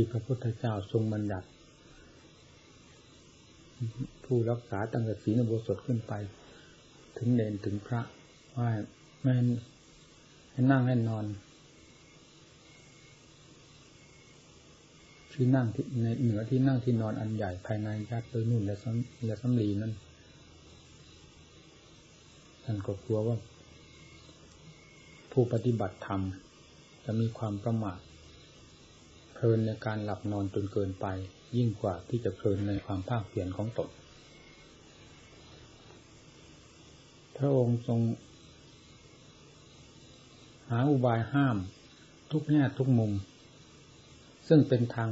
ที่พระพุทธเจ้าทรงบัญญัติ ผู้รักษาตั้งแต่ศีลโบสถขึ้นไป ถึงเนนถึงพระว่าไม่ให้นั่งให้นอนที่นั่งที่ในเหนือที่นั่งที่นอนอันใหญ่ภายในยัดโดยนุ่นและซ้ำและซ้ำลีนั่นท่านก็กลัวว่า ผู้ปฏิบัติธรรมจะมีความประมาท เพลินในการหลับนอนจนเกินไป ยิ่งกว่าที่จะเพลินในความภาคเพียรของตน พระองค์ทรง หาอุบายห้ามทุกแง่ทุกมุม ซึ่งเป็นทาง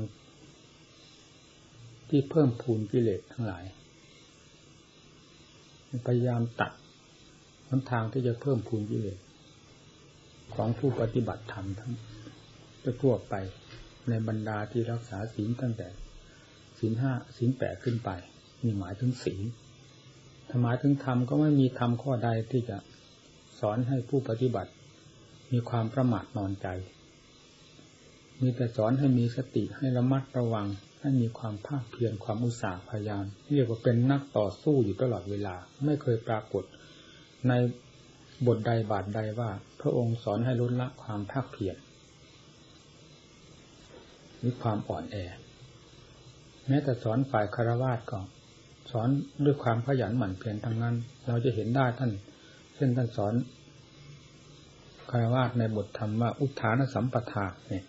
ที่เพิ่มพูนกิเลสทั้งหลาย พยายามตัดหนทางที่จะเพิ่มพูนกิเลสของผู้ปฏิบัติธรรมทั้งทั่วไป ในบรรดาที่รักษาศีลตั้งแต่ศีลห้าศีลแปดขึ้นไป มีหมายถึงศีลถ้าหมายถึงธรรมก็ไม่มีธรรมข้อใดที่จะสอนให้ผู้ปฏิบัติ มีความประมาทนอนใจ มีแต่สอนให้มีสติให้ระมัดระวัง ให้มีความภาคเพียรความอุตสาห์พยายามเรียกว่าเป็นนักต่อสู้อยู่ตลอดเวลา ไม่เคยปรากฏ ในบทใดบาทใดว่า พระองค์สอนให้ลดละความภาคเพียร มีความอ่อนแอ แม้แต่สอนฝ่ายคารวาสก็สอนด้วยความขยันหมั่นเพียรทั้งนั้น เราจะเห็นได้ท่าน เช่นท่านสอนคารวาสในบทธรรมว่าอุทานสัมปทาเนี่ย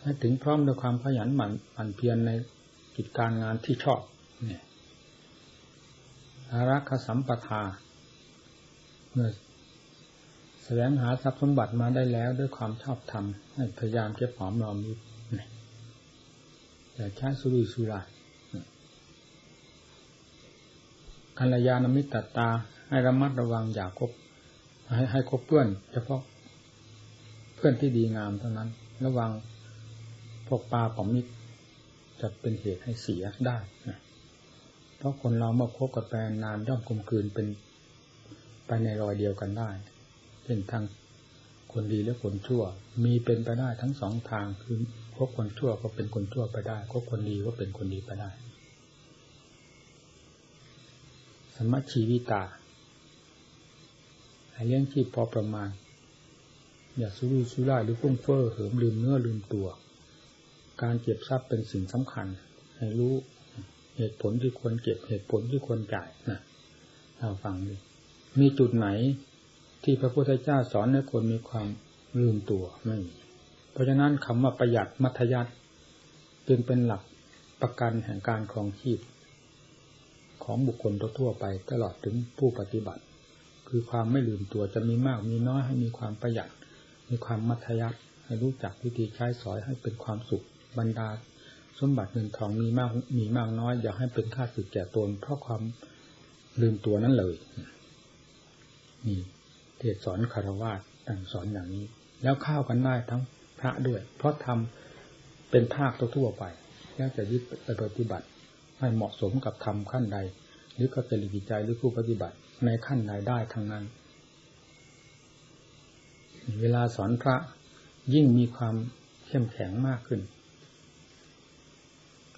ให้ถึงพร้อมด้วยความขยันหมั่นหมั่นเพียรในกิจการงานที่ชอบเนี่ยอารักขสัมปทาเมื่อ สวงหาทรัพย์สมบัติมาได้แล้วด้วยความชอบธรรมพยายามเก็บหอมรอมริบอย่ใช้สุรุยสุรายกัลยาณมิตรตา ให้ระมัดระวังอย่าคบ ให้ให้คบเพื่อน เฉพาะเพื่อนที่ดีงามเท่านั้น ระวังพวกปลาของมิตรจะเป็นเหตุให้เสียได้ เพราะคนเราเมื่อคบกับแฟนนานย่อมกลมกลืนเป็นไปในรอยเดียวกันได้ เช่นทางคนดีและคนชั่ว มีเป็นไปได้ทั้งสองทางคือคบคนชั่วก็เป็นคนชั่วไปได้คบคนดีก็เป็นคนดีไปได้สมัชชีวิตาให้เลี้ยงชีพพอประมาณ อย่าสุรุ่ยสุร่ายหรือฟุ้งเฟ้อเหิมลืมเนื้อลืมตัว การเก็บทรัพย์เป็นสิ่งสำคัญ ให้รู้เหตุผลที่ควรเก็บเหตุผลที่ควรจ่ายนะเราฟังดูมีจุดไหน ที่พระพุทธเจ้าสอนให้คนมีความลืมตัวไม่มีเพราะฉะนั้นคำว่าประหยัดมัธยัติจึงเป็นหลักประกันแห่งการครองชีพ ของบุคคลทั่วไปตลอดถึงผู้ปฏิบัติ คือความไม่ลืมตัวจะมีมากมีน้อยให้มีความประหยัด มีความมัธยัติให้รู้จักวิธีใช้สอยให้เป็นความสุขบรรดา สมบัติเงินทองมีมากมีมากน้อย อย่าให้เป็นค่าสึกแก่ตนเพราะความลืมตัวนั้นเลยนี่ เทศสอนคารวะต่างสอนอย่างนี้ แล้วเข้ากันได้ทั้งพระด้วย เพราะทำเป็นภาคทั่วไป แล้วจะยึดไปปฏิบัติ ให้เหมาะสมกับธรรมขั้นใด หรือก็เป็นจิตใจหรือผู้ปฏิบัติในขั้นใดได้ทั้งนั้น เวลาสอนพระยิ่งมีความเข้มแข็งมากขึ้น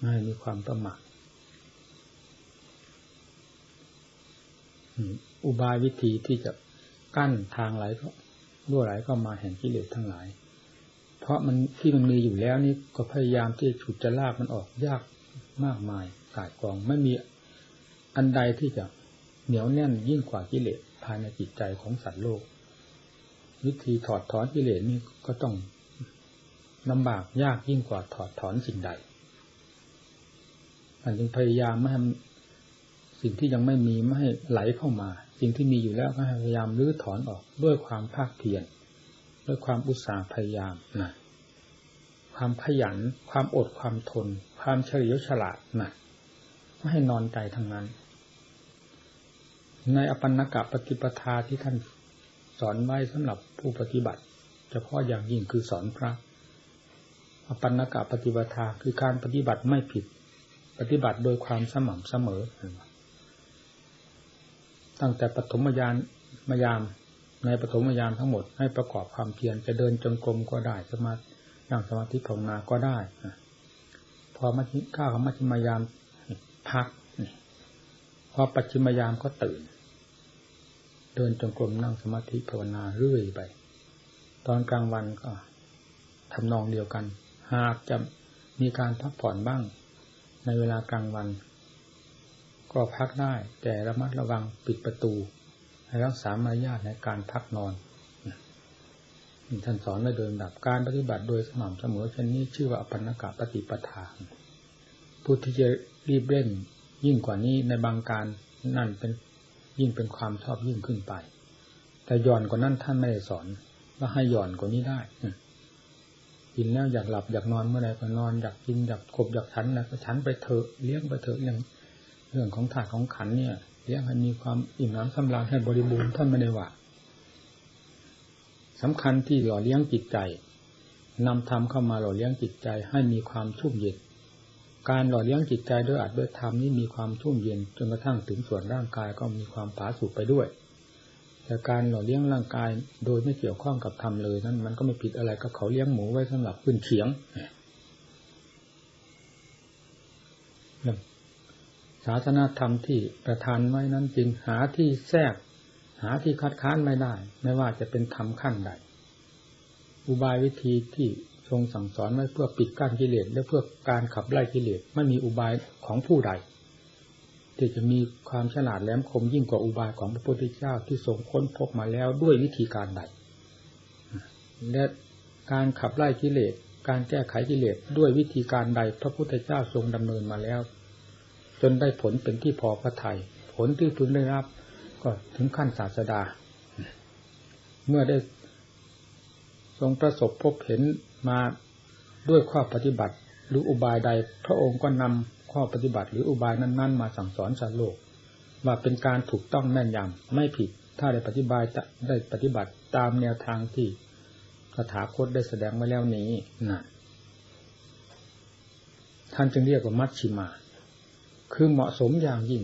ไม่มีความประมาทอุบายวิธีที่จะ กั้นทางไหลก็รั่วไหลก็มาแห่งกิเลสทั้งหลาย เพราะมันที่มันมีอยู่แล้วนี่ก็พยายามที่ฉุดจะลากมันออกยากมากมายกายกองไม่มีอันใดที่จะเหนียวแน่นยิ่งกว่ากิเลสภายในจิตใจของสัตว์โลก วิธีถอดถอนกิเลสนี่ก็ต้องลำบากยากยิ่งกว่าถอดถอนสิ่งใดมันจึงพยายามไม่ให้สิ่งที่ยังไม่มีไม่ให้ไหลเข้ามา สิ่งที่มีอยู่แล้วก็พยายามรื้อถอนออกด้วยความภาคเพียรด้วยความอุตสาห์พยายามนะความขยัน ความอดความทน ความเฉลียวฉลาดนะไม่ให้นอนใจทั้งนั้น ในอปันนกะปฏิปทาที่ท่านสอนไว้สำหรับผู้ปฏิบัติ เฉพาะอย่างยิ่งคือสอนพระอปันนกะปฏิปทาคือการปฏิบัติไม่ผิด ปฏิบัติโดยความสม่ำเสมอ ตั้งแต่ปฐมยานมายาม ในปฐมยามทั้งหมดให้ประกอบความเพียรจะเดินจงกรมก็ได้จะมานั่งสมาธิภาวนาก็ได้พอมาข้าวของมัชฌิมายามพักพอปัจฉิมยามก็ตื่น เดินจงกรมนั่งสมาธิภาวนาเรื่อยไป ตอนกลางวันก็ทำนองเดียวกัน หากจะมีการพักผ่อนบ้าง ในเวลากลางวัน ก็พักได้แต่ระมัดระวังปิดประตู ให้รักษามารยาทในการพักนอนท่านสอนไว้โดยดับการปฏิบัติโดยสม่ำเสมอเช่นนี้ชื่อว่าอปันกะปฏิปทาผู้ที่จะรีบเร่งยิ่งกว่านี้ในบางการนั่นเป็นยิ่งเป็นความชอบยิ่งขึ้นไป แต่ย่อนกว่านั้นท่านไม่ได้สอนว่าให้ย่อนกว่านี้ได้กินแล้วอยากหลับอยากนอนเมื่อไรก็นอนอยากกินอยากขบอยากฉันแล้วก็ฉันไปเถอะเลี้ยงไปเถอะเรื่อง เรื่องของถาดของขันเนี่ยเลี้ยงให้มีความอิ่มน้ำสำราญให้บริบูรณ์ท่านไม่ได้ว่าสำคัญที่หล่อเลี้ยงจิตใจนำธรรมเข้ามาหล่อเลี้ยงจิตใจให้มีความชุ่มเย็น การหล่อเลี้ยงจิตใจด้วยอัดด้วยธรรมนี่มีความชุ่มเย็นจนกระทั่งถึงส่วนร่างกายก็มีความผาสุกไปด้วย แต่การหล่อเลี้ยงร่างกายโดยไม่เกี่ยวข้องกับธรรมเลยนั้นมันก็ไม่ผิดอะไรกับเขาเลี้ยงหมูไว้สำหรับขึ้นเขียง ศาสนาธรรมที่ประทานไว้นั้นจริงหาที่แทรก หาที่คัดค้านไม่ได้ ไม่ว่าจะเป็นธรรมขั้นใด อุบายวิธีที่ทรงสั่งสอนไว้เพื่อปิดกั้นกิเลสและเพื่อการขับไล่กิเลสไม่มีอุบายของผู้ใดที่จะมีความฉลาดแหลมคมยิ่งกว่าอุบายของพระพุทธเจ้าที่ทรงค้นพบมาแล้วด้วยวิธีการใด และการขับไล่กิเลสการแก้ไขกิเลสด้วยวิธีการใดพระพุทธเจ้าทรงดำเนินมาแล้ว จนได้ผลเป็นที่พอพระทยัยผลที่พึงได้รับ ก็ถึงขั้นศาสดา เมื่อได้ทรงประสบพบเห็นมาด้วยข้อปฏิบัติ หรืออุบายใด พระองค์ก็นำข้อปฏิบัติ หรืออุบายนั้นๆ มาสั่งสอนสารโลก ว่าเป็นการถูกต้องแม่นยำไม่ผิด ถ้าได้ปฏิบัติได้ปฏิบัติตามแนวทางที่คาถาคตได้แสดงไว้แล้วนี้นะท่านจึงเรียกว่ามัชชิมา คือเหมาะสมอย่างยิ่ง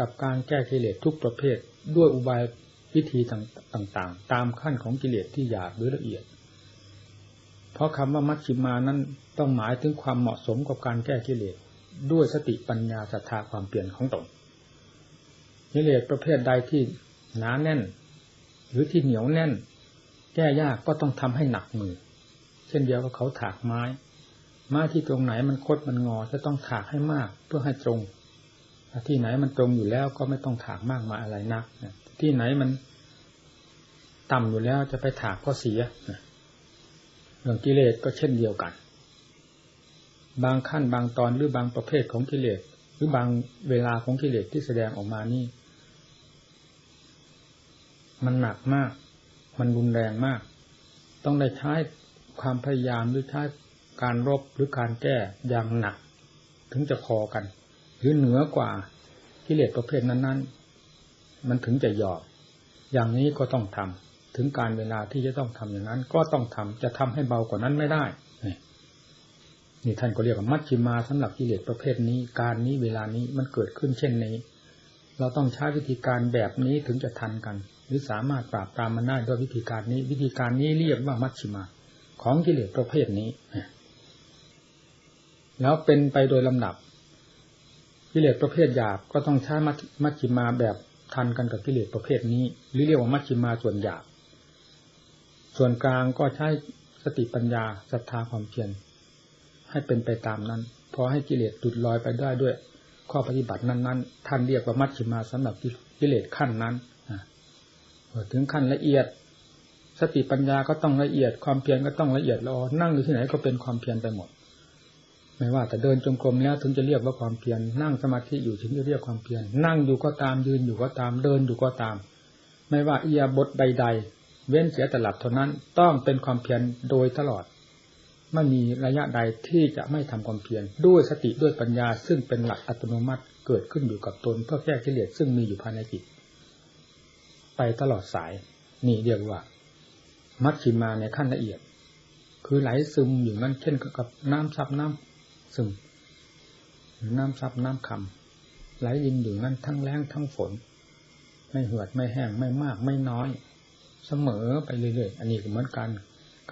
กับการแก้กิเลสทุกประเภทด้วยอุบายวิธีต่างๆ ตามขั้นของกิเลสที่หยาบหรือละเอียด เพราะคำว่ามัชชิมานั้นต้องหมายถึงความเหมาะสมกับการแก้กิเลสด้วยสติปัญญาศรัทธาความเปลี่ยนของตนกิเลสประเภทใดที่หนาแน่น หรือที่เหนียวแน่น แก้ยากก็ต้องทำให้หนักมือ เช่นเดียวกับเขาถากไม้ ไม้ที่ตรงไหนมันคดมันงอจะต้องถากให้มากเพื่อให้ตรงที่ไหนมันตรงอยู่แล้วก็ไม่ต้องถากมากมาอะไรนักที่ไหนมันต่ำอยู่แล้วจะไปถากก็เสียเรื่องกิเลสก็เช่นเดียวกัน บางขั้นบางตอนหรือบางประเภทของกิเลสหรือบางเวลาของกิเลสที่แสดงออกมานี่ มันหนักมาก มันรุนแรงมาก ต้องได้ใช้ความพยายามหรือใช้ การรบหรือการแก้อย่างหนัก ถึงจะพอกัน หรือเหนือกว่ากิเลสประเภทนั้นๆ มันถึงจะยอมอย่างนี้ก็ต้องทำถึงการเวลาที่จะต้องทำอย่างนั้น ก็ต้องทำจะทำให้เบากว่านั้นไม่ได้นี่ท่านก็เรียกว่ามัชชิมาสำหรับกิเลสประเภทนี้การนี้เวลานี้มันเกิดขึ้นเช่นนี้ เราต้องใช้วิธีการแบบนี้ถึงจะทันกัน หรือสามารถปราบตามมันได้ด้วยวิธีการนี้ วิธีการนี้เรียกว่ามัชชิมา ของกิเลสประเภทนี้ แล้วเป็นไปโดยลำดับกิเลสประเภทหยาบก็ต้องใช้มัชชิมาแบบทันกันกับกิเลสประเภทนี้ หรือเรียกว่ามัชชิมาส่วนหยาบ ส่วนกลางก็ใช้สติปัญญาศรัทธาความเพียรให้เป็นไปตามนั้น พอให้กิเลสดุดลอยไปได้ด้วย ข้อปฏิบัตินั้นๆ ท่านเรียกว่ามัชฌิมาสำหรับกิเลสขั้นนั้นถึงขั้นละเอียด สติปัญญาก็ต้องละเอียดความเพียรก็ต้องละเอียดรอนั่งอยู่ที่ไหนก็เป็นความเพียรไปหมด ไม่ว่าแต่เดินจงกรมแล้วถึงจะเรียกว่าความเพียรนั่งสมาธิอยู่ถึงจะเรียกความเพียรนั่งอยู่ก็ตามยืนอยู่ก็ตามเดินอยู่ก็ตาม ไม่ว่าเอียบทใดๆเว้นเสียแต่หลับเท่านั้นต้องเป็นความเพียรโดยตลอดไม่มีระยะใดที่จะไม่ทำความเพียรด้วยสติด้วยปัญญา ซึ่งเป็นหลักอัตโนมัติเกิดขึ้นอยู่กับตนเพื่อแก้กิเลสซึ่งมีอยู่ภายในจิต ไปตลอดสายนี่เรียกว่า มัชชิมาในขั้นละเอียด คือไหลซึมอยู่นั่นเช่นกับน้ำซับน้ำ ซึมหรือน้ำซับน้ำคำไหลยินอยู่นั่นทั้งแรงทั้งฝน ไม่เหือดไม่แห้งไม่มากไม่น้อย เสมอไปเรื่อยๆอันนี้เหมือนกัน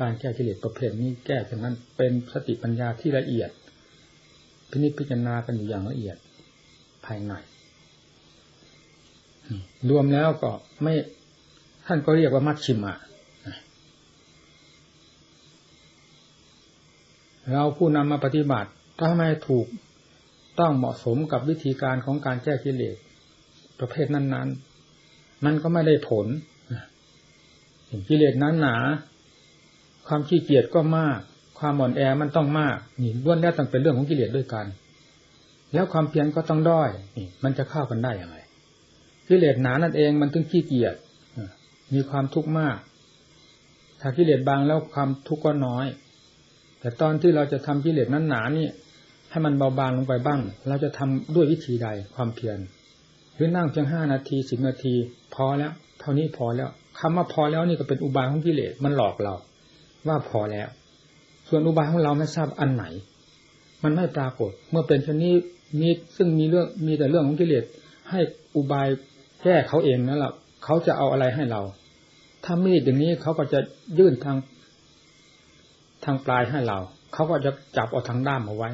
การแก้กิเลสประเภทนี้แก้ฉะนั้นเป็นสติปัญญาที่ละเอียด พินิจพิจารณากันอยู่อย่างละเอียดภายในรวมแล้วก็ไม่ ท่านก็เรียกว่ามัชชิมะเราผู้นำมาปฏิบัติ ถ้าไม่ถูกต้องเหมาะสมกับวิธีการของการแก้กิเลสประเภทนั้น ๆ มันก็ไม่ได้ผลกิเลสนั้นหนา ความขี้เกียจก็มาก ความอ่อนแอมันต้องมากนี่ล้วนแล้วต้องเป็นเรื่องของกิเลสด้วยกัน แล้วความเพียรก็ต้องด้อยนี่มันจะเข้ากันได้อย่างไรกิเลสหนานั่นเองมันถึงขี้เกียจมีความทุกข์มาก ถ้ากิเลสบางแล้วความทุกข์ก็น้อย แต่ตอนที่เราจะทำกิเลสนั้นหนานี่ ให้มันเบาบางลงไปบ้าง เราจะทำด้วยวิธีใดความเพียรหรือนั่งเพียงห้านาทีสิบนาที พอแล้ว เท่านี้พอแล้วคำว่าพอแล้วนี่ก็เป็นอุบายของกิเลสมันหลอกเรา ว่าพอแล้ว ส่วนอุบายของเราไม่ทราบอันไหน มันไม่ปรากฏ เมื่อเป็นชนี้มีซึ่งมีเรื่องมีแต่เรื่องของกิเลสให้อุบายแก้เขาเองนั่นแหละเขาจะเอาอะไรให้เรา ถ้ามีดอย่างนี้เขาก็จะยื่นทางทางปลายให้เรา เขาก็จะจับเอาทางด้ามเอาไว้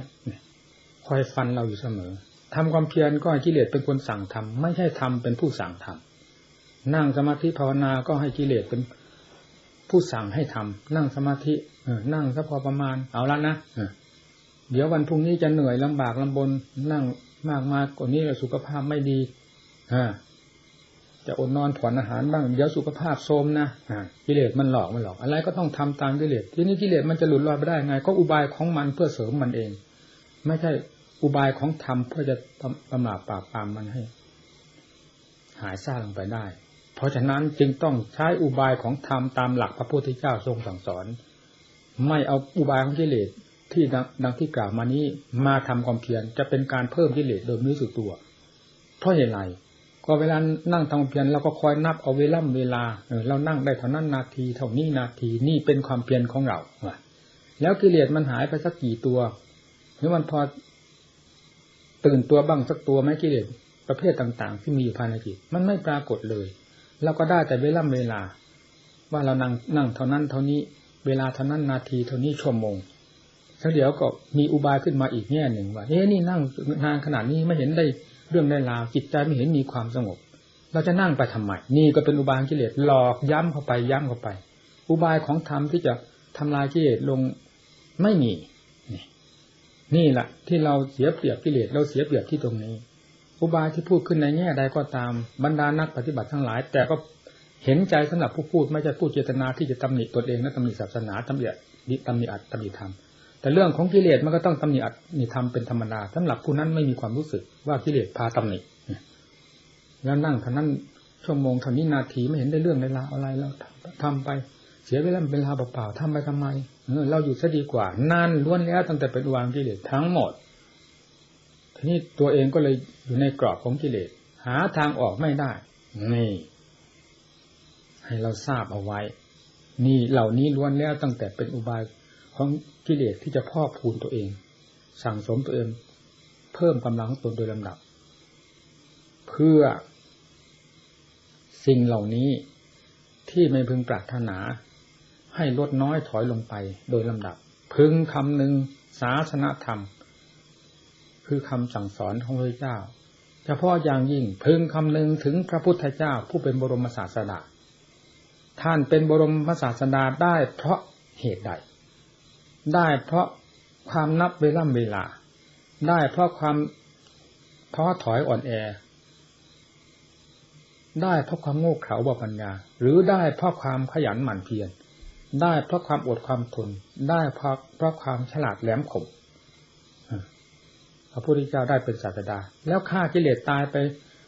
คอยฟันเราอยู่เสมอทำความเพียรก็ให้กิเลสเป็นคนสั่งทำไม่ใช่ทำเป็นผู้สั่งทำนั่งสมาธิภาวนาก็ให้กิเลสเป็นผู้สั่งให้ทำนั่งสมาธิเออนั่งสักพอประมาณเอาละนะเดี๋ยววันพรุ่งนี้จะเหนื่อยลำบากลำบน นั่งมากมากกว่านี้สุขภาพไม่ดีจะอดนอนผ่อนอาหารบ้างเดี๋ยวสุขภาพโทมนะกิเลสมันหลอกมันหลอก อะไรก็ต้องทำตามกิเลสทีนี้กิเลสมันจะหลุดลอยไปได้ไง ก็อุบายของมันเพื่อเสริมมันเอง ไม่ใช่ อุบายของธรรมเพื่อจะตำราปราบปรามมันให้ หายซาลงไปได้ เพราะฉะนั้นจึงต้องใช้อุบายของธรรมตามหลักพระพุทธเจ้าทรงสั่งสอน ไม่เอาอุบายของกิเลสที่ดังที่กล่าวมานี้มาทำความเพียรจะเป็นการเพิ่มกิเลสโดยไม่รู้สึกตัว เพราะเหตุไรก็เวลานั่งทำเพียรเราก็คอยนับเอาเวล่ำเวลาเรานั่งได้เท่านั้นนาทีเท่านี้นาทีนี่เป็นความเพียรของเราแล้วกิเลสมันหายไปสักกี่ตัว หรือมันพอ ตื่นตัวบ้างสักตัวไหมกิเลสประเภทต่างๆ ที่มีอยู่ภายในจิตมันไม่ปรากฏเลยเราก็ได้แต่เวล่ำเวลา ว่าเรานั่งนั่งเท่านั้นเท่านี้เวลาเท่านั้นนาทีเท่านี้ชั่วโมงแล้วเดี๋ยวก็มีอุบายขึ้นมาอีกแง่หนึ่งว่าเอ๊ะนี่นั่งนานขนาดนี้ไม่เห็นได้เรื่องได้ราวจิตใจไม่เห็นมีความสงบ เราจะนั่งไปทำไมนี่ก็เป็นอุบายกิเลสหลอกย้ำเข้าไปย้ำเข้าไป อุบายของธรรมที่จะทำลายกิเลสลงไม่มี นี่แหละที่เราเสียเปรียบกิเลสเราเสียเปรียบที่ตรงนี้อุบายที่พูดขึ้นในแง่ใดก็ตามบรรดานักปฏิบัติทั้งหลาย แต่ก็เห็นใจสำหรับผู้พูดไม่ใช่ผู้เจตนาที่จะตำหนิตนเองและตำหนิศาสนาตำหนิตำหนิอัตตำหนิธรรมแต่เรื่องของกิเลสมันก็ต้องตำหนิอัตนิธรรมเป็นธรรมดาสำหรับผู้นั้นไม่มีความรู้สึกว่ากิเลสพาตำหนิแล้วนั่งเท่านั้นชั่วโมงเท่านี้นาทีไม่เห็นได้เรื่องในราวอะไรแล้วทำไป เสียเวลาเป็นลาเปล่าๆทำไปทำไมเราอยู่ซะดีกว่า นั่นล้วนแล้วตั้งแต่เป็นวางกิเลสทั้งหมด ทีนี้ตัวเองก็เลยอยู่ในกรอบของกิเลสหาทางออกไม่ได้ นี่ ให้เราทราบเอาไว้ นี่เหล่านี้ล้วนแล้วตั้งแต่เป็นอุบายของกิเลสที่จะพอกพูนตัวเอง สั่งสมตัวเอง เพิ่มกำลังตนโดยลำดับ เพื่อ สิ่งเหล่านี้ที่ไม่พึงปรารถนา ให้ลดน้อยถอยลงไปโดยลำดับ พึงคำหนึ่งศาสนธรรม คือคำสั่งสอนของพระเจ้า เฉพาะอย่างยิ่งพึงคำหนึ่งถึงพระพุทธเจ้าผู้เป็นบรมศาสดาท่านเป็นบรมศาสดาได้เพราะเหตุใด ได้เพราะความนับเวล่ำเวลา ได้เพราะความท้อถอยอ่อนแอ ได้เพราะความโง่เขลาบปัญญา หรือได้เพราะความขยันหมั่นเพียร ได้เพราะความอดความทน ได้เพราะเพราะความฉลาดแหลมคมพระพุทธเจ้าได้เป็นศาสดา แล้วฆ่ากิเลสตายไป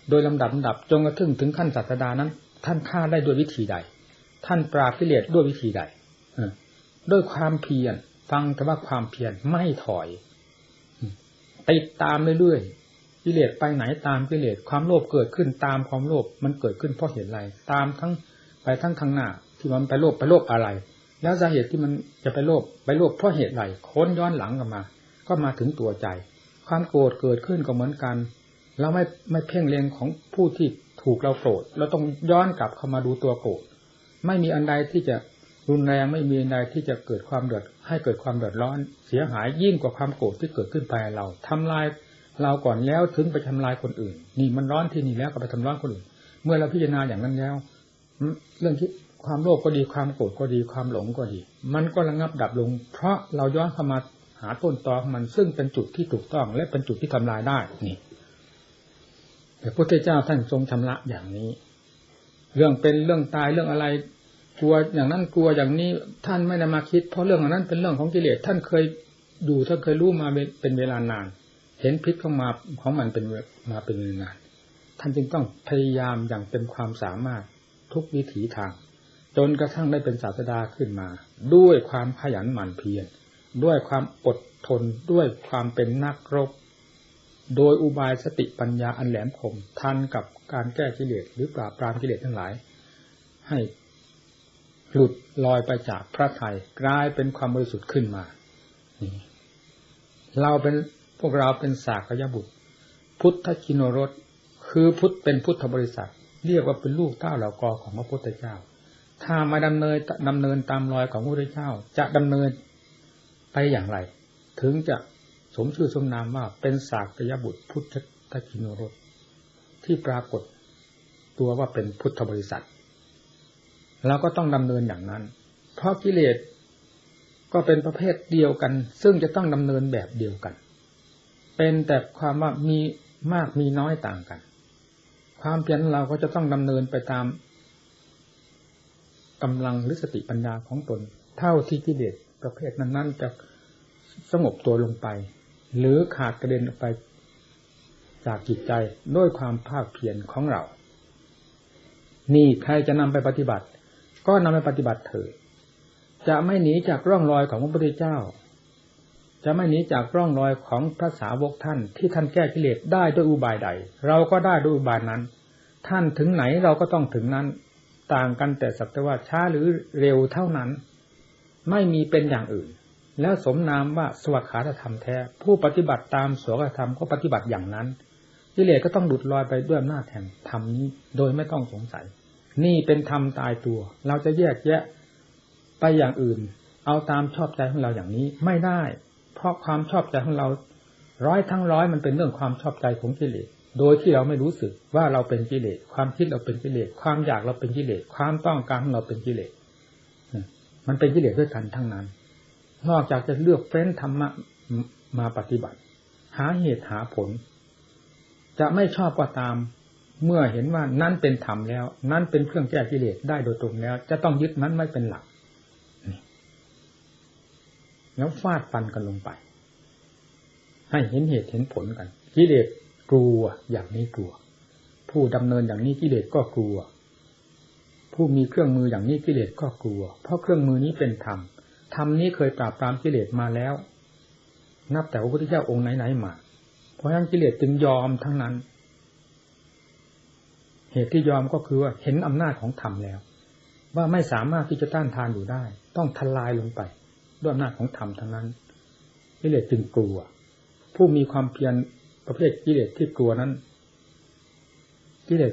โดยลำดับดับจนกระทั่งถึงขั้นศาสดานั้น ท่านฆ่าได้ด้วยวิธีใด ท่านปราบกิเลสด้วยวิธีใดด้วยความเพียรฟังแต่ว่าความเพียรไม่ถอยติดตามเรื่อยๆกิเลสไปไหนตามกิเลสความโลภเกิดขึ้นตามความโลภมันเกิดขึ้นเพราะเหตุอะไรตามทั้งไปทั้งข้างหน้าที่มันไปโลภไปโลภอะไร แล้วสาเหตุที่มันจะไปโลภไปโลภเพราะเหตุอะไรค้นย้อนหลังกลับมา ก็มาถึงตัวใจ ความโกรธเกิดขึ้นก็เหมือนกันเราไม่ไม่เพ่งเล็งของผู้ที่ถูกเราโกรธเราต้องย้อนกลับเข้ามาดูตัวโกรธไม่มีอันใดที่จะรุนแรงไม่มีอันใดที่จะเกิดความเดือดให้เกิดความเดือดร้อน เสียหายยิ่งกว่าความโกรธที่เกิดขึ้นภายในเราทำลายเราก่อนแล้วถึงไปทำลายคนอื่น นี่มันร้อนที่นี่แล้วก็ไปทำร้อนคนอื่น เมื่อเราพิจารณาอย่างนั้นแล้ว เรื่องที่ ความโลภก็ดีความโกรธก็ดีความหลงก็ดี มันก็ระงับดับลง เพราะเราย้อนเข้ามาหาต้นตอของมันซึ่งเป็นจุดที่ถูกต้องและเป็นจุดที่ทำลายได้นี่แต่พระพุทธเจ้าท่านทรงชำระอย่างนี้ เรื่องเป็นเรื่องตายเรื่องอะไรกลัวอย่างนั้นกลัวอย่างนี้ท่านไม่ได้มาคิด เพราะเรื่องนั้นเป็นเรื่องของกิเลสท่านเคยดูท่านเคยรู้มาเป็นเวลานาน เห็นพิษข้ามาของมันเป็นมาเป็นเวลานาน ท่านจึงต้องพยายามอย่างเต็มความสามารถทุกวิถีทาง จนกระทั่งได้เป็นศาสดาขึ้นมา ด้วยความขยันหมั่นเพียรด้วยความอดทนด้วยความเป็นนักรบ โดยอุบายสติปัญญาอันแหลมคมทันกับการแก้กิเลสหรือปราบปรามกิเลสทั้งหลาย ให้หลุดลอยไปจากพระไทยกลายเป็นความบริสุทธิ์ขึ้นมาเราเป็นพวกเราเป็นสากยบุตร พุทธกินรสคือพุทธเป็นพุทธบริษัท เรียกว่าเป็นลูกเต้าเหล่ากอของพระพุทธเจ้า ถ้ามาดำเนินดำเนินตามรอยของพระพุทธเจ้า จะดำเนินไปอย่างไร ถึงจะสมชื่อสมนามว่าเป็นสากยบุตรพุทธทกินรสที่ปรากฏตัวว่าเป็นพุทธบริษัทเราก็ต้องดำเนินอย่างนั้น เพราะกิเลสก็เป็นประเภทเดียวกัน ซึ่งจะต้องดำเนินแบบเดียวกัน เป็นแต่ความว่ามีมากมีน้อยต่างกัน ความเพียรเราก็จะต้องดำเนินไปตาม กำลังหรือสติปัญญาของตน เท่าที่กิเลสประเภทนั้นๆจะสงบตัวลงไป หรือขาดกระเด็นออกไปจากจิตใจด้วยความภาคเพียรของเรา นี่ใครจะนำไปปฏิบัติ ก็นำไปปฏิบัติเถิดจะไม่หนีจากร่องรอยของพระพุทธเจ้า จะไม่หนีจากร่องรอยของพระสาวกท่าน ที่ท่านแก้กิเลสได้ด้วยอุบายใด เราก็ได้ด้วยอุบายนั้น ท่านถึงไหนเราก็ต้องถึงนั้น ต่างกันแต่สักแต่ว่าช้าหรือเร็วเท่านั้น ไม่มีเป็นอย่างอื่น แล้วสมนามว่าสวัสดิขาธรรมแท้ ผู้ปฏิบัติตามสวดธรรมก็ปฏิบัติอย่างนั้นกิเลสก็ต้องดุดลอยไปด้วยอำนาจแห่งธรรมนี้โดยไม่ต้องสงสัย นี่เป็นธรรมตายตัว เราจะแยกแยะไปอย่างอื่น เอาตามชอบใจของเราอย่างนี้ไม่ได้ เพราะความชอบใจของเรา ร้อยทั้งร้อยมันเป็นเรื่องความชอบใจของกิเลส โดยที่เราไม่รู้สึกว่าเราเป็นกิเลส ความคิดเราเป็นกิเลส ความอยากเราเป็นกิเลส ความต้องการของเราเป็นกิเลสมันเป็นกิเลสด้วยกันทั้งนั้น นอกจากจะเลือกเฟ้นธรรมะมาปฏิบัติ หาเหตุหาผล จะไม่ชอบก็ตามเมื่อเห็นว่านั่นเป็นธรรมแล้ว นั่นเป็นเครื่องแก้กิเลสได้โดยตรงแล้ว จะต้องยึดนั้นไม่เป็นหลักแล้วฟาดฟันกันลงไป ให้เห็นเหตุเห็นผลกันกิเลส กลัวอย่างนี้กลัว ผู้ดำเนินอย่างนี้กิเลสก็กลัว ผู้มีเครื่องมืออย่างนี้กิเลสก็กลัว เพราะเครื่องมือนี้เป็นธรรมธรรมนี้เคยปราบปรามกิเลสมาแล้ว นับแต่พระพุทธเจ้าองค์ไหนๆมา เพราะฉะนั้นกิเลสจึงยอมทั้งนั้น เหตุที่ยอมก็คือว่าเห็นอำนาจของธรรมแล้ว ว่าไม่สามารถที่จะต้านทานอยู่ได้ ต้องทลายลงไป ด้วยอำนาจของธรรมทั้งนั้นกิเลสจึงกลัว ผู้มีความเพียร ประเภทกิเลสที่กลัวนั้นกิเลส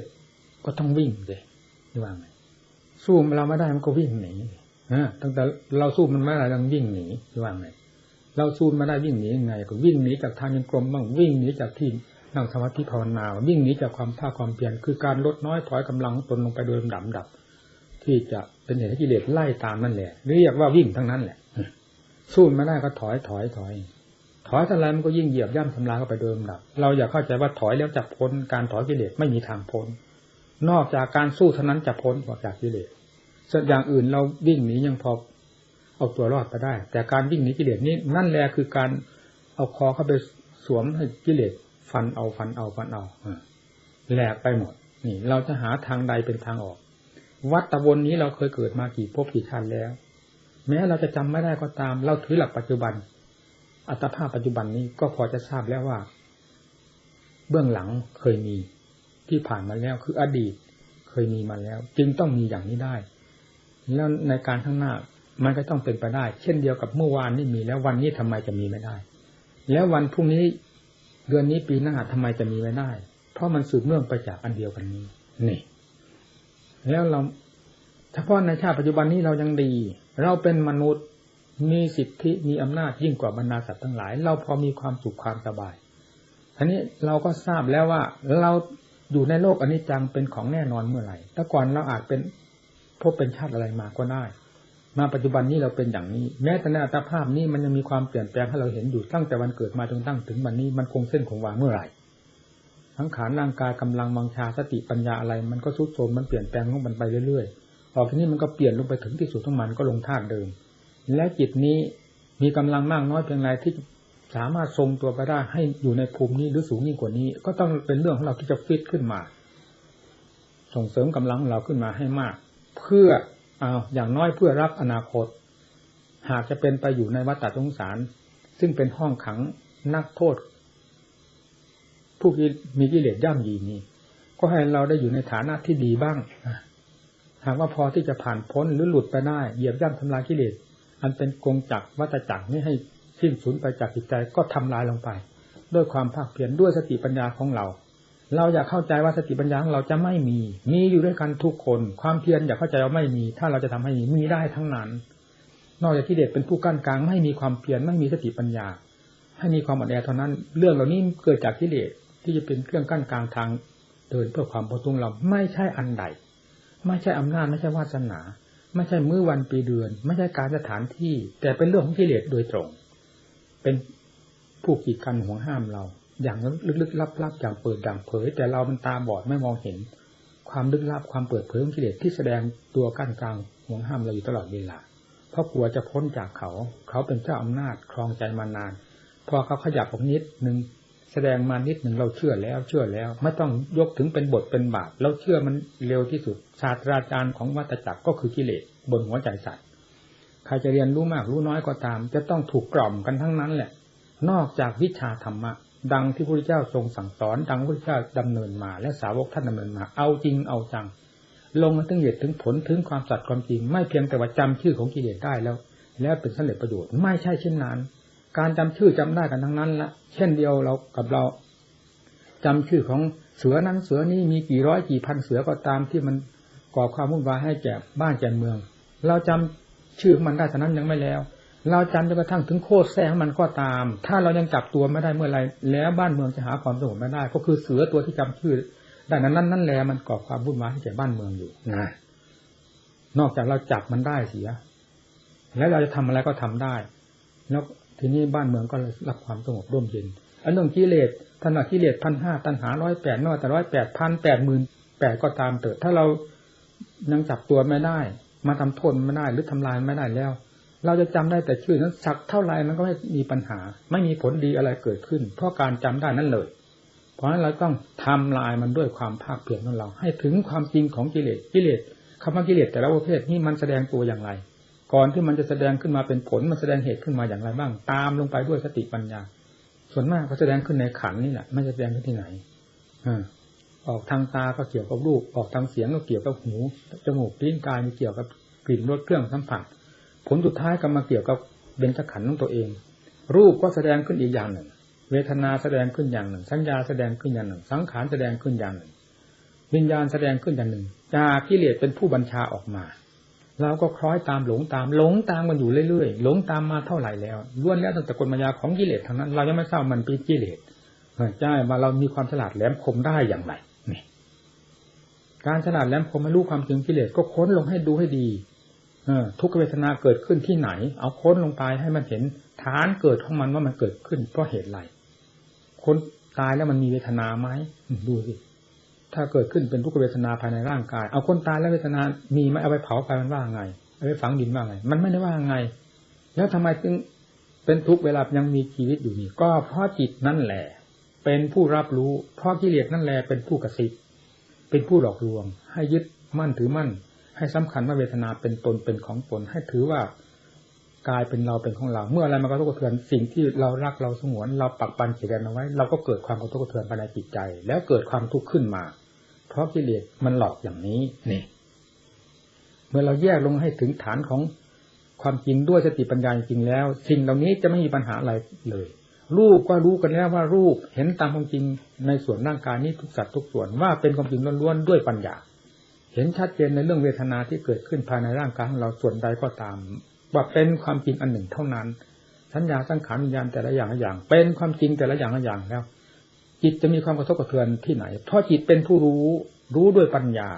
ก็ต้องวิ่งเลยว่าไงสู้เราไม่ได้มันก็วิ่งหนีตั้งแต่เราสู้มันไม่ได้เราวิ่งหนีว่าไงเราสู้มาได้วิ่งหนียังไง ก็วิ่งหนีจากทางยังกลมบ้างวิ่งหนีจากที่นั่งสมาธิภาวนาวิ่งหนีจากความภาคความเพียรคือการลดน้อยถอยกำลังตนลงไปโดยลำดับดับ ที่จะเป็นเหตุให้กิเลสไล่ตามนั่นแหละเรียกว่าวิ่งทั้งนั้นแหละสู้มาได้ก็ถอยถอยถอย อยเท่าไรมันก็ยิ่งเหยียบย่ำทำลายเข้าไปโดยลำดับ เราอย่าเข้าใจว่าถอยแล้วจะพ้น การถอยกิเลสไม่มีทางพ้น นอกจากการสู้เท่านั้นจะพ้นออกจากกิเลสส่วนอย่างอื่นเราวิ่งหนียังพอเอาตัวรอดไปได้ แต่การวิ่งหนีกิเลสนี้นั่นแหละคือการเอาคอเข้าไปสวมให้กิเลสฟันเอาฟันเอาฟันเอาแหลกไปหมด นี่ เราจะหาทางใดเป็นทางออก วัดตะวนนี้เราเคยเกิดมากี่ภพกี่ชาติแล้ว แม้เราจะจำไม่ได้ก็ตาม เราถือหลักปัจจุบัน อัตภาพปัจจุบันนี้ก็พอจะทราบแล้วว่า เบื้องหลังเคยมีที่ผ่านมาแล้วคืออดีตเคยมีมาแล้ว จึงต้องมีอย่างนี้ได้ แล้วในการข้างหน้ามันก็ต้องเป็นไปได้ เช่นเดียวกับเมื่อวานนี่มีแล้ววันนี้ทำไมจะมีไม่ได้ แล้ววันพรุ่งนี้เดือนนี้ปีหน้าทำไมจะมีไม่ได้ เพราะมันสืบเนื่องไปจากอันเดียวกันนี้นี่ แล้วเราเฉพาะในชาติปัจจุบันนี้เรายังดี เราเป็นมนุษย์ มีสิทธิมีอำนาจยิ่งกว่าบรรดาสัตว์ทั้งหลาย เราพอมีความสุขความสบายทีนี้เราก็ทราบแล้วว่าเราอยู่ในโลกอนิจจังเป็นของแน่นอนเมื่อไหร่แต่ก่อนเราอาจเป็นพบเป็นชาติอะไรมาก็ได้ มาปัจจุบันนี้เราเป็นอย่างนี้ แม้แต่ในอัตภาพนี้มันยังมีความเปลี่ยนแปลงให้เราเห็นอยู่ตั้งแต่วันเกิดมาจนตั้งถึงวันนี้มันคงเส้นคงวาเมื่อไหร่ทั้งขานร่างกายกำลังมังชาสติปัญญาอะไรมันก็สุดโทมมันเปลี่ยนแปลงของมันไปเรื่อยๆออกที่นี้มันก็เปลี่ยนลงไปถึงที่สุดของมันก็ลงธาตุเดิม และจิตนี้มีกำลังมากน้อยเพียงไรที่สามารถทรงตัวไปได้ให้อยู่ในภูมินี้หรือสูงยิ่งกว่านี้ ก็ต้องเป็นเรื่องของเราที่จะฟิตขึ้นมา ส่งเสริมกำลังเราขึ้นมาให้มาก เพื่อเอาอย่างน้อยเพื่อรับอนาคต หากจะเป็นไปอยู่ในวัฏฏสงสาร ซึ่งเป็นห้องขังนักโทษ ผู้มีกิเลสย่ำยีนี้ ก็ให้เราได้อยู่ในฐานะที่ดีบ้างหากว่าพอที่จะผ่านพ้นหรือหลุดไปได้เหยียบย่ำทำลายกิเลส อันเป็นกงจักวัฏจักนี้ให้สิ้นสูญไปจากจิตใจก็ทำลายลงไป ด้วยความภาคเพียรด้วยสติปัญญาของเรา เราอยากเข้าใจว่าสติปัญญาของเราจะไม่มี มีอยู่ด้วยกันทุกคน ความเพียรอยากเข้าใจว่าไม่มี ถ้าเราจะทำให้มีมีได้ทั้งนั้น นอกจากที่เด็ดเป็นผู้กั้นกลาง ไม่มีความเพียรไม่มีสติปัญญา ให้มีความอ่อนแอเท่านั้น เรื่องเหล่านี้เกิดจากที่เด็ดที่จะเป็นเครื่องกั้นกลางทางเดินเพื่อความพ้นทุกข์เราไม่ใช่อันใด ไม่ใช่อำนาจไม่ใช่วาสนา ไม่ใช่มื้อวันปีเดือน ไม่ใช่การสถานที่ แต่เป็นเรื่องของกิเลสโดยตรง เป็นผู้กีดกันห่วงห้ามเรา อย่างลึกๆลับๆอย่างเปิดดังเผย แต่เรามันตาบอดไม่มองเห็น ความลึกลับความเปิดเผยของกิเลสที่แสดงตัวกั้นกลางห่วงห้ามเราอยู่ตลอดเวลาเพราะกลัวจะพ้นจากเขา เขาเป็นเจ้าอำนาจครองใจมานาน พอเขาขยับออกนิดหนึ่ง แสดงมานิดหนึ่งเราเชื่อแล้วเชื่อแล้ว ไม่ต้องยกถึงเป็นบทเป็นบาทเราเชื่อมันเร็วที่สุด ศาสตราจารย์ของวัตจักรก็คือกิเลสบนหัวใจสัตว์ใครจะเรียนรู้มากรู้น้อยก็ตาม จะต้องถูกกล่อมกันทั้งนั้นแหละ นอกจากวิชาธรรมะดังที่พระพุทธเจ้าทรงสั่งสอน ดังพระพุทธเจ้าดำเนินมา และสาวกท่านดำเนินมา เอาจริงเอาจัง ลงมาถึงเหตุถึงผลถึงความสัตย์ความจริง ไม่เพียงแต่ว่าจำชื่อของกิเลสได้แล้ว แล้วเป็นสำเร็จประโยชน์ไม่ใช่เช่นนั้น การจำชื่อจำได้กันทั้งนั้นละเช่นเดียวเรากับเราจำชื่อของเสือนั้นเสือนี้มีกี่ร้อยกี่พันเสือก็ตามที่มันก่อความวุ่นวายให้แก่บ้านแก่เมือง เราจำชื่อมันได้เท่านั้นยังไม่แล้ว เราจำจนกระทั่งถึงโคตรแท้มันก็ตาม ถ้าเรายังจับตัวไม่ได้เมื่อไรแล้วบ้านเมืองจะหาความสงบไม่ได้ ก็คือเสือตัวที่จำชื่อดังนั้นนั่นนั่นแหละมันก่อความวุ่นวายให้แก่บ้านเมืองอยู่นะนอกจากเราจับมันได้เสีย แล้วเราจะทำอะไรก็ทำได้ แล้ว ทีนี้บ้านเมืองก็รับความสงบร่มเย็นอันเรื่องกิเลสท่านว่ากิเลสพันห้าตันหาร้อยแปดนอกแต่ร้อยแปดพันแปดหมื่นแปดก็ตามเถิดถ้าเรายังจับตัวไม่ได้ มาทำโทษไม่ได้หรือทำลายไม่ได้แล้ว เราจะจำได้แต่ชื่อนั้นสักเท่าไรมันก็ไม่มีปัญหา ไม่มีผลดีอะไรเกิดขึ้น เพราะการจำได้นั้นเลย เพราะฉะนั้นเราต้องทำลายมันด้วยความภาคเพียรของเรา ให้ถึงความจริงของกิเลสกิเลสคำว่ากิเลสแต่ละประเภทนี่มันแสดงตัวอย่างไร ก่อนที่มันจะแสดงขึ้นมาเป็นผลมันแสดงเหตุขึ้นมาอย่างไรบ้าง ตามลงไปด้วยสติปัญญา ส่วนมากก็แสดงขึ้นในขันนี่แหละไม่แสดงขึ้นที่ไหนอออกทางตาก็เกี่ยวกับรูป ออกทางเสียงก็เกี่ยวกับหูจมูกลิ้นกายมีเกี่ยวกับกลิ่นรสเครื่องสัมผัสผลสุดท้ายก็มาเกี่ยวกับเบญจขันธ์ของตัวเอง รูปก็แสดงขึ้นอีกอย่างหนึ่ง เวทนาแสดงขึ้นอย่างหนึ่ง สัญญาแสดงขึ้นอย่างหนึ่ง สังขารแสดงขึ้นอย่างหนึ่ง วิญญาณแสดงขึ้นอย่างหนึ่งจากกิเลสเป็นผู้บัญชาออกมา เราก็คล้อยตามหลงตามหลงตามมันอยู่เรื่อยๆหลงตามมาเท่าไหร่แล้วล้วนแล้วตั้งแต่กลมายาของกิเลสทั้งนั้น เรายังไม่ทราบมันเป็นกิเลสใช่มาเรามีความฉลาดแหลมคมได้อย่างไรการฉลาดแหลมคมไม่รู้ความจริงกิเลสก็ค้นลงให้ดูให้ดีเออทุกเวทนาเกิดขึ้นที่ไหน เอาค้นลงไปให้มันเห็นฐานเกิดของมันว่ามันเกิดขึ้นเพราะเหตุไรคนตายแล้วมันมีเวทนาไหมดูสิ ถ้าเกิดขึ้นเป็นทุกเวทนาภายในร่างกาย เอาคนตายแล้วเวทนา มีไหมเอาไปเผาไปมันว่าไง เอาไปฝังดินว่าไง มันไม่ได้ว่าไง แล้วทำไมจึงเป็นทุกเวลายังมีชีวิตอยู่นี่ ก็เพราะจิตนั่นแหละ เป็นผู้รับรู้ เพราะกิเลสนั่นแหละเป็นผู้กระซิบ เป็นผู้หลอกลวง ให้ยึดมั่นถือมั่น ให้สำคัญว่าเวทนาเป็นตนเป็นของตน ให้ถือว่ากายเป็นเราเป็นของเรา เมื่ออะไรมันก็ต้องกระเทือนสิ่งที่เรารักเราสงวน เราปักปันเสียดเอาไว้ เราก็เกิดความกระทบกระเทือนภายในจิตใจ แล้วเกิดความทุกข์ขึ้นมา เพราะกิเลสมันหลอกอย่างนี้นี่เมื่อเราแยกลงให้ถึงฐานของความจริงด้วยสติปัญญาจริงแล้ว สิ่งเหล่านี้จะไม่มีปัญหาอะไรเลย รูปก็รู้กันแล้วว่ารูปเห็นตามความจริงในส่วนร่างกายนี้ทุกสัตว์ทุกส่วนว่าเป็นความจริงล้วนๆด้วยปัญญา เห็นชัดเจนในเรื่องเวทนาที่เกิดขึ้นภายในร่างกายของเราส่วนใดก็ตาม ว่าเป็นความจริงอันหนึ่งเท่านั้นสัญญาสังขารวิญญาณแต่ละอย่างอย่าง เป็นความจริงแต่ละอย่างอย่างแล้ว จิตจะมีความกระทบกระเทือนที่ไหน เพราะจิตเป็นผู้รู้รู้ด้วยปัญญา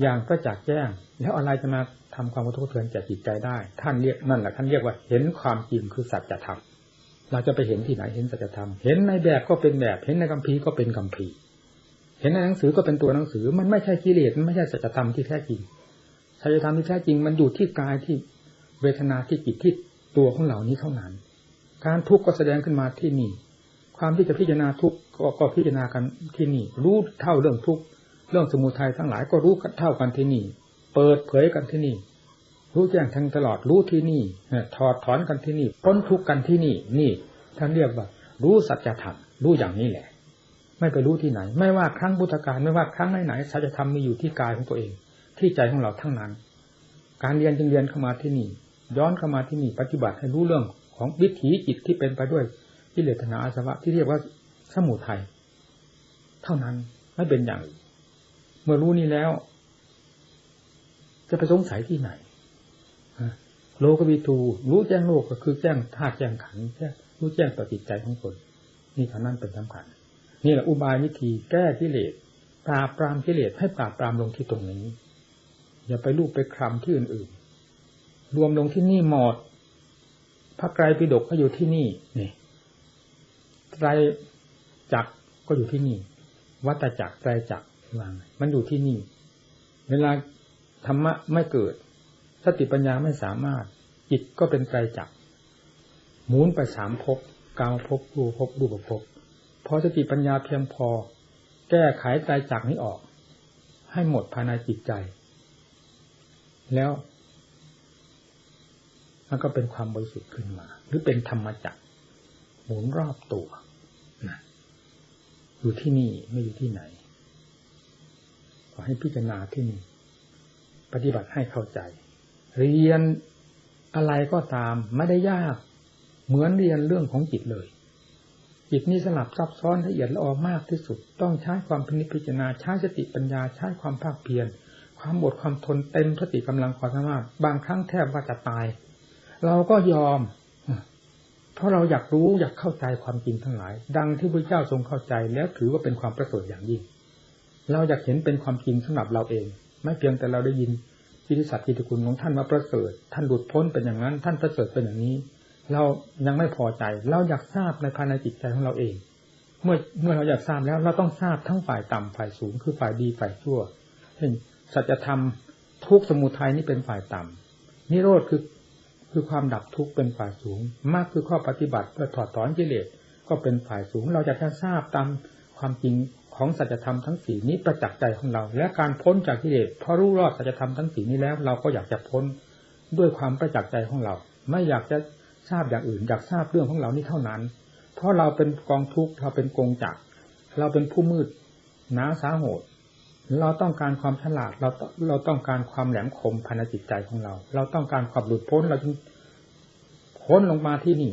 อย่างประจักษ์แจ้ง แล้วอะไรจะมาทำความกระทบกระเทือนแก่จิตใจได้ ท่านเรียกนั่นแหละท่านเรียกว่าเห็นความจริงคือสัจธรรมเราจะไปเห็นที่ไหนเห็นสัจธรรม เห็นในแบบก็เป็นแบบ เห็นในคัมภีร์ก็เป็นคัมภีร์ เห็นในหนังสือก็เป็นตัวหนังสือ มันไม่ใช่กิเลสมันไม่ใช่สัจธรรมที่แท้จริงสัจธรรมที่แท้จริงมันอยู่ที่กายที่เวทนาที่จิตที่ตัวของเหล่านี้เท่านั้น การทุกข์ก็แสดงขึ้นมาที่นี่ ความที่จะพิจารณาทุกข์ ก็พิจารณากันที่นี่ รู้เท่าเรื่องทุกเรื่องสมุทัยทั้งหลายก็รู้เท่ากันที่นี่ เปิดเผยกันที่นี่ รู้แจ้งทั้งตลอดรู้ที่นี่ถอดถอนกันที่นี่พ้นทุกกันที่นี่ นี่ท่านเรียกว่า รู้สัจธรรมรู้อย่างนี้แหละ ไม่ไปรู้ที่ไหน ไม่ว่าครั้งพุทธกาลไม่ว่าครั้งไหนไหนสัจธรรมมีอยู่ที่กายของตัวเอง ที่ใจของเราทั้งนั้น การเรียนจึงเรียนเข้ามาที่นี่ ย้อนเข้ามาที่นี่ปฏิบัติให้รู้เรื่องของวิถีจิตที่เป็นไปด้วยกิเลสนาอาสวะที่เรียกว่า สมุทัยเท่านั้นไม่เป็นอย่างเมื่อรู้นี้แล้ว จะไปสงสัยที่ไหนโลกวิทูรู้แจ้งโลกก็คือแจ้งธาตุแจ้งขันธ์แจ้รู้แจ้งต่อจิตใจของคนนี่เท่านั้นเป็นสำคัญนี่แหละอุบายวิธีแก้กิเลสปราบปรามกิเลสให้ปราบปรามลงที่ตรงนี้ อย่าไปลูกไปคลำที่อื่นๆรวมลงที่นี่หมดพระไกรปิฎกก็อยู่ที่นี่นี่ไตร จักก็อยู่ที่นี่ วัตจักรไตรจักวางมันอยู่ที่นี่ เวลาธรรมะไม่เกิด สติปัญญาไม่สามารถ จิตก็เป็นไตรจักหมุนไปสามภพกาวภพรูภพรูปภพพอสติปัญญาเพียงพอ แก้ไขใจจากนี้ออก ให้หมดภายในจิตใจ แล้วมันก็เป็นความบริสุทธิ์ขึ้นมา หรือเป็นธรรมจักหมุนรอบตัว อยู่ที่นี่ไม่อยู่ที่ไหน ขอให้พิจารณาที่นี่ปฏิบัติให้เข้าใจ เรียนอะไรก็ตามไม่ได้ยาก เหมือนเรียนเรื่องของจิตเลย จิตนี้สลับซับซ้อนละเอียดละออมากที่สุด ต้องใช้ความพิพิจารณาใช้สติปัญญาใช้ความภาคเพียรความอดความทนเต็มสติกำลังความสามารถ บางครั้งแทบว่าจะตาย เราก็ยอม เพราะเราอยากรู้อยากเข้าใจความจริงทั้งหลาย ดังที่พระเจ้าทรงเข้าใจแล้วถือว่าเป็นความประเสริฐอย่างยิ่ง เราอยากเห็นเป็นความจริงสำหรับเราเอง ไม่เพียงแต่เราได้ยินพิธิสัตว์กิตคุณของท่านว่าประเสริฐ ท่านหลุดพ้นเป็นอย่างนั้น ท่านประเสริฐเป็นอย่างนี้ เรายังไม่พอใจ เราอยากทราบในภายในจิตใจของเราเอง เมื่อเมื่อเราอยากทราบแล้วเราต้องทราบทั้งฝ่ายต่ำฝ่ายสูงคือฝ่ายดีฝ่ายชั่วเช่นสัจธรรมทุกสมุทัยนี่เป็นฝ่ายต่ำนิโรธคือ คือความดับทุกข์เป็นฝ่ายสูง มากคือข้อปฏิบัติเพื่อถอดถอนกิเลสก็เป็นฝ่ายสูง เราจะแค่ทราบตามความจริงของสัจธรรมทั้งสี่นี้ประจักษ์ใจของเรา และการพ้นจากกิเลสพอรู้รอดสัจธรรมทั้งสี่นี้แล้ว เราก็อยากจะพ้นด้วยความประจักษ์ใจของเรา ไม่อยากจะทราบอย่างอื่น อยากทราบเรื่องของเรานี่เท่านั้น เพราะเราเป็นกองทุกข์เราเป็นกงจักเราเป็นผู้มืดหนาสาโหด เราต้องการความฉลาดเราเราต้องการความแหลมคมภายในจิตใจของเรา เราต้องการความหลุดพ้นเราจึงพ้นลงมาที่นี่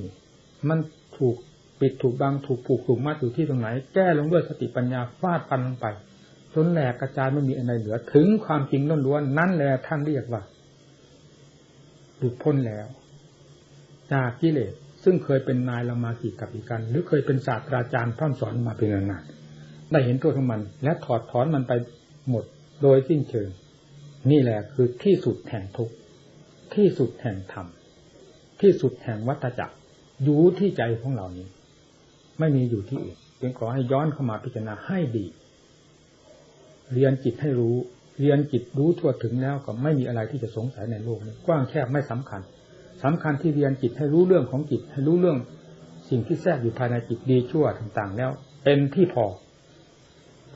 มันถูกปิดถูกบังถูกผูกถูกมัดอยู่ที่ตรงไหน แก้ลงด้วยสติปัญญาฟาดฟันลงไปจนแหลกกระจายไม่มีอะไรเหลือ ถึงความจริงล้วนๆนั่นแหละท่านเรียกว่าหลุดพ้นแล้ว จากกิเลสซึ่งเคยเป็นนายเรามากี่กับอีกัน หรือเคยเป็นศาสตราจารย์พร่ำสอนมาเป็นนานได้เห็นตัวของมัน และถอดถอนมันไป หมดโดยสิ้นเชิง นี่แหละคือที่สุดแห่งทุกที่สุดแห่งธรรม ที่สุดแห่งวัฏจักรอยู่ที่ใจของเรานี้ ไม่มีอยู่ที่อื่นเพียงขอให้ย้อนเข้ามาพิจารณาให้ดี เรียนจิตให้รู้ เรียนจิตรู้ทั่วถึงแล้วก็ไม่มีอะไรที่จะสงสัยในโลกนี้ กว้างแคบไม่สำคัญสำคัญที่เรียนจิตให้รู้เรื่องของจิต ให้รู้เรื่อง สิ่งที่แทรกอยู่ภายในจิตดีชั่วต่างๆ แล้ว เป็นที่พอ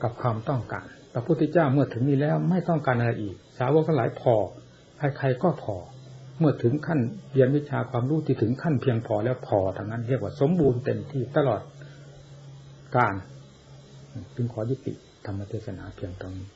กับความต้องการ ระพุทธเจ้าเมื่อถึงนี้แล้วไม่ต้องการอะไรอีก สาวกทั้งหลายพอใครๆก็พอ เมื่อถึงขั้นเรียนวิชาความรู้ที่ถึงขั้นเพียงพอแล้วพอทั้งนั้นเรียกว่าสมบูรณ์เต็มที่ตลอดการจึงขอยุติธรรมเทศนาเพียงตรงนี้